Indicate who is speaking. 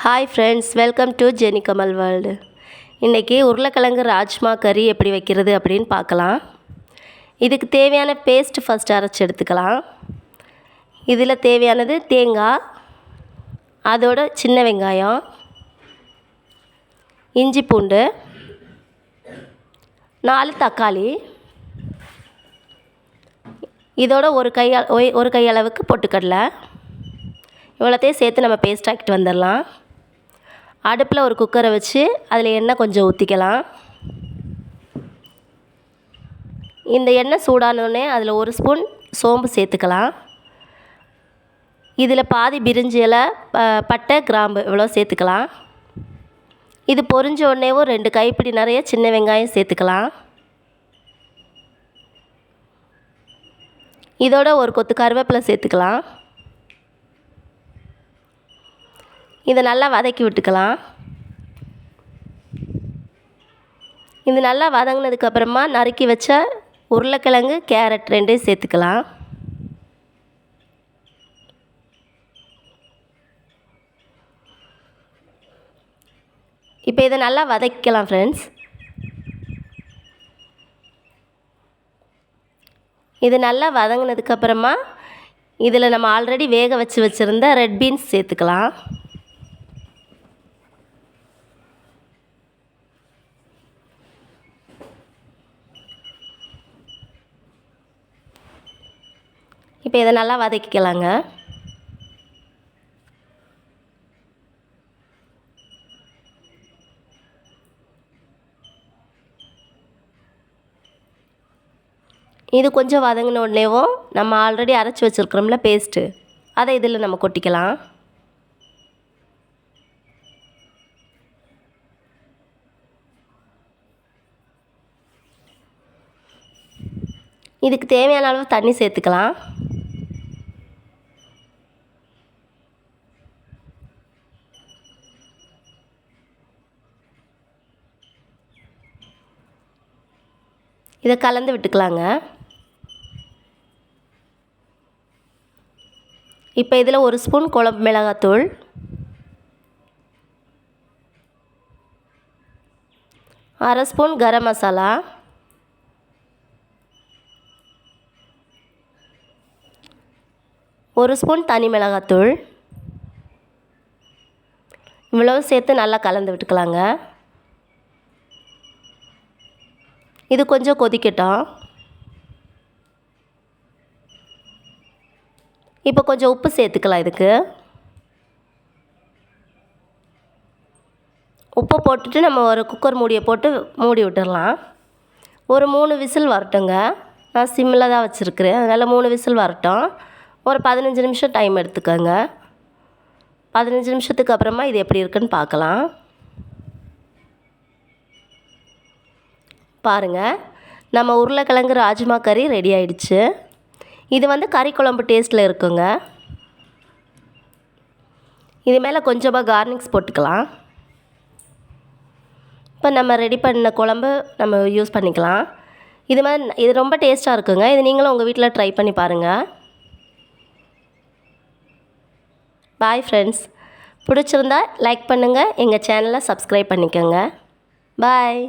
Speaker 1: Hi friends welcome to Jeni Kamal world இன்றைக்கி உருளைக்கிழங்கு ராஜ்மா கறி எப்படி வைக்கிறது அப்படின்னு பார்க்கலாம். இதுக்கு தேவையான பேஸ்ட் ஃபஸ்ட் அரைச்சி எடுத்துக்கலாம். இதில் தேவையானது தேங்காய் அதோட சின்ன வெங்காயம் இஞ்சி பூண்டு நாலு தக்காளி இதோட ஒரு கை ஒய்- ஒரு கையளவுக்கு பொட்டுக்கடலை. இவ்வளோத்தையும் சேர்த்து நம்ம பேஸ்ட் ஆக்கிட்டு வந்துடலாம். அடுப்பில் ஒரு குக்கரை வச்சு அதில் எண்ணெய் கொஞ்சம் ஊற்றிக்கலாம். இந்த எண்ணெய் சூடானோடனே அதில் ஒரு ஸ்பூன் சோம்பு சேர்த்துக்கலாம். இதில் பாதி பிரிஞ்சி இலை ப- பட்டை கிராம்பு இவ்வளோ சேர்த்துக்கலாம். இது பொறிஞ்ச உடனேவும் ரெண்டு கைப்பிடி நிறைய சின்ன வெங்காயம் சேர்த்துக்கலாம். இதோட ஒரு கொத்து கருவேப்பிலை சேர்த்துக்கலாம். இதை நல்லா வதக்கி விட்டுக்கலாம். இது நல்லா வதங்கினதுக்கப்புறமா நறுக்கி வச்ச உருளைக்கிழங்கு கேரட் ரெண்டையும் சேர்த்துக்கலாம். இப்போ இதை நல்லா வதக்கிக்கலாம் ஃப்ரெண்ட்ஸ் இது நல்லா வதங்கினதுக்கப்புறமா இதில் நம்ம ஆல்ரெடி வேக வச்சு வச்சுருந்த ரெட் பீன்ஸ் சேர்த்துக்கலாம். இப்போ இதை நல்லா வதக்கிக்கலாங்க. இது கொஞ்சம் வதங்கின உடனேவும் நம்ம ஆல்ரெடி அரைச்சி வச்சுருக்குறோம்ல பேஸ்ட்டு அதை இதில் நம்ம கொட்டிக்கலாம். இதுக்கு தேவையான அளவு தண்ணி சேர்த்துக்கலாம். இதை கலந்து விட்டுக்கலாங்க. இப்போ இதில் ஒரு ஸ்பூன் குழம்பு மிளகாத்தூள். அரை ஸ்பூன் கரம் மசாலா. ஒரு ஸ்பூன் தனி மிளகாத்தூள். இவ்வளவு சேர்த்து நல்லா கலந்து விட்டுக்கலாங்க. இது கொஞ்சம் கொதிக்கட்டும் இப்போ கொஞ்சம் உப்பு சேர்த்துக்கலாம் இதுக்கு. உப்பு போட்டுட்டு நம்ம ஒரு குக்கர் மூடியை போட்டு மூடி விட்டுடலாம். ஒரு மூணு விசில் வரட்டுங்க. நான் சிம்மில் தான் வச்சுருக்கிறேன். அதனால் மூணு விசில் வரட்டும். ஒரு பதினஞ்சு நிமிஷம் டைம் எடுத்துக்கோங்க. பதினஞ்சு நிமிஷத்துக்கு அப்புறமா இது எப்படி இருக்குன்னு பார்க்கலாம். பாருங்கள் நம்ம உருளைக்கிழங்கு ராஜ்மா கறி ரெடி ஆயிடுச்சு. இது வந்து கறி குழம்பு டேஸ்ட்டில் இருக்குங்க. இது மேலே கொஞ்சமாக கார்னிக்ஸ் போட்டுக்கலாம். இப்போ நம்ம ரெடி பண்ண குழம்பு நம்ம யூஸ் பண்ணிக்கலாம். இது மாதிரி இது ரொம்ப டேஸ்ட்டாக இருக்குங்க. இது நீங்களும் உங்கள் வீட்டில் ட்ரை பண்ணி பாருங்கள் பாய் ஃப்ரெண்ட்ஸ் பிடிச்சிருந்தா லைக் பண்ணுங்கள் எங்கள் சேனலை சப்ஸ்கிரைப் பண்ணிக்கோங்க. பாய்